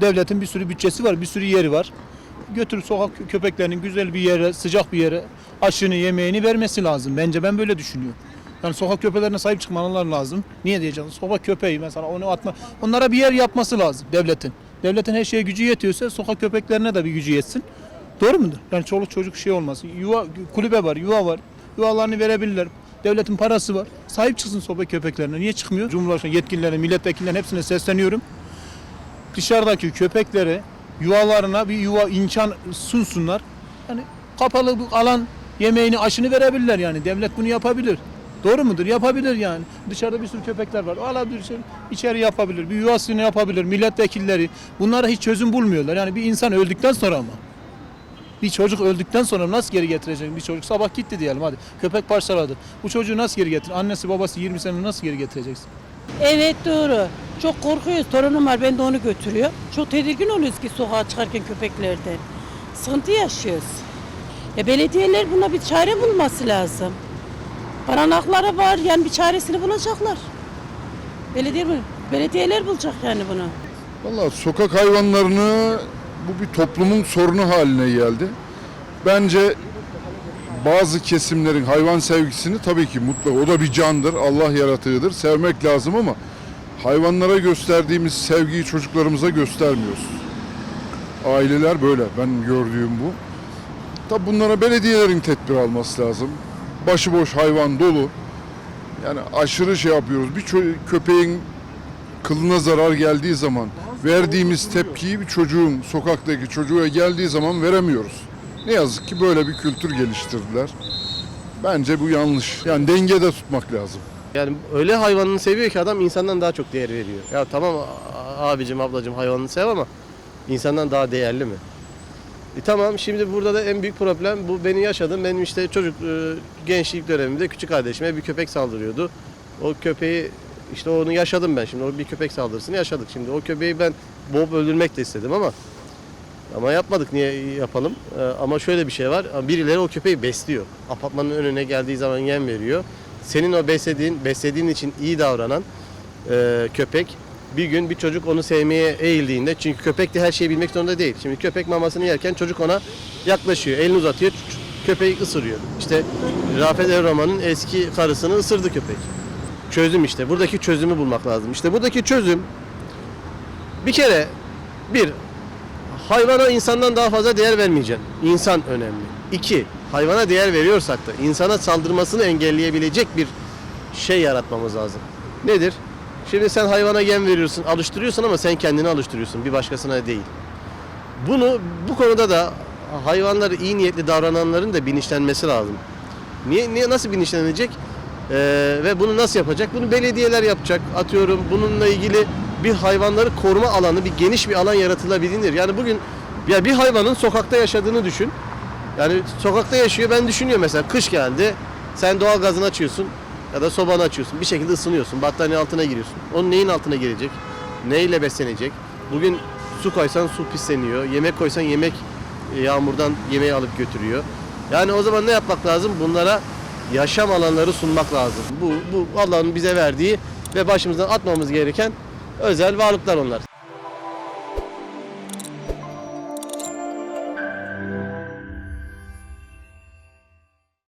Devletin bir sürü bütçesi var, bir sürü yeri var. Götürüp sokak köpeklerinin güzel bir yere, sıcak bir yere aşını, yemeğini vermesi lazım. Bence ben böyle düşünüyorum. Yani sokak köpeklerine sahip çıkmalar lazım. Niye diyeceğim? Sokak köpeği mesela onu atma. Onlara bir yer yapması lazım devletin. Devletin her şeye gücü yetiyorsa sokak köpeklerine de bir gücü yetsin. Doğru mudur? Yani çoluk çocuk şey olmasın. Yuva, kulübe var, yuva var. Yuvalarını verebilirler. Devletin parası var. Sahip çıksın sokak köpeklerine. Niye çıkmıyor? Cumhurbaşkanı yetkililerine, milletvekillerine hepsine sesleniyorum. Dışarıdaki köpeklere yuvalarına bir yuva imkan sunsunlar. Yani kapalı bir alan yemeğini aşını verebilirler yani. Devlet bunu yapabilir. Doğru mudur? Yapabilir yani. Dışarıda bir sürü köpekler var. Alabilir, şey, içeri yapabilir. Bir yuvasını yapabilir. Milletvekilleri. Bunlara hiç çözüm bulmuyorlar. Yani bir insan öldükten sonra mı? Bir çocuk öldükten sonra nasıl geri getireceksin? Bir çocuk sabah gitti diyelim hadi. Köpek parçaladı. Bu çocuğu nasıl geri getir? Annesi babası 20 sene nasıl geri getireceksin? Evet doğru. Çok korkuyoruz. Torunum var ben de onu götürüyor. Çok tedirgin oluyoruz ki sokağa çıkarken köpeklerden. Sıkıntı yaşıyoruz. Ya belediyeler buna bir çare bulması lazım. Barınakları var yani bir çaresini bulacaklar. Belediye, belediyeler bulacak yani bunu. Valla sokak hayvanlarını bu bir toplumun sorunu haline geldi. Bence bazı kesimlerin hayvan sevgisini tabii ki mutlaka o da bir candır, Allah yaratığıdır. Sevmek lazım ama hayvanlara gösterdiğimiz sevgiyi çocuklarımıza göstermiyoruz. Aileler böyle. Ben gördüğüm bu. Tabii bunlara belediyelerin tedbir alması lazım. Başıboş hayvan dolu. Yani aşırı şey yapıyoruz. Bir köpeğin kılına zarar geldiği zaman verdiğimiz tepkiyi bir çocuğun sokaktaki çocuğa geldiği zaman veremiyoruz. Ne yazık ki böyle bir kültür geliştirdiler. Bence bu yanlış. Yani dengede tutmak lazım. Yani öyle hayvanını seviyor ki adam insandan daha çok değer veriyor. Ya tamam abicim ablacım hayvanını sev ama insandan daha değerli mi? E tamam şimdi burada da en büyük problem bu beni yaşadım. Benim işte çocuk e, gençlik dönemimde küçük kardeşime bir köpek saldırıyordu. O köpeği işte onu yaşadım ben şimdi o bir köpek saldırısını yaşadık. Şimdi o köpeği ben boğup öldürmek de istedim ama ama yapmadık niye yapalım? E, ama şöyle bir şey var. Birileri o köpeği besliyor. Apartmanın önüne geldiği zaman yem veriyor. Senin o beslediğin, beslediğin için iyi davranan e, köpek bir gün bir çocuk onu sevmeye eğildiğinde çünkü köpek de her şeyi bilmek zorunda değil. Şimdi köpek mamasını yerken çocuk ona yaklaşıyor, elini uzatıyor, köpeği ısırıyor. İşte Rafet Evraman'ın eski karısını ısırdı köpek. Çözüm işte. Buradaki çözümü bulmak lazım. İşte buradaki çözüm bir kere bir hayvana insandan daha fazla değer vermeyeceksin. İnsan önemli. İki, hayvana değer veriyorsak da insana saldırmasını engelleyebilecek bir şey yaratmamız lazım. Nedir? Şimdi sen hayvana yem veriyorsun, alıştırıyorsun ama sen kendini alıştırıyorsun, bir başkasına değil. Bunu bu konuda da hayvanları iyi niyetli davrananların da bilinçlenmesi lazım. Niye, niye nasıl bilinçlenecek? Ee, ve bunu nasıl yapacak? Bunu belediyeler yapacak. Atıyorum bununla ilgili bir hayvanları koruma alanı, bir geniş bir alan yaratılabilir. Yani bugün ya bir hayvanın sokakta yaşadığını düşün. Yani sokakta yaşıyor. Ben düşünüyorum mesela kış geldi. Sen doğal gazını açıyorsun ya da sobanı açıyorsun. Bir şekilde ısınıyorsun. Battaniye altına giriyorsun. Onun neyin altına girecek? Neyle beslenecek? Bugün su koysan su pisleniyor. Yemek koysan yemek e, yağmurdan yemeği alıp götürüyor. Yani o zaman ne yapmak lazım? Bunlara yaşam alanları sunmak lazım. Bu, bu Allah'ın bize verdiği ve başımızdan atmamız gereken özel varlıklar onlar.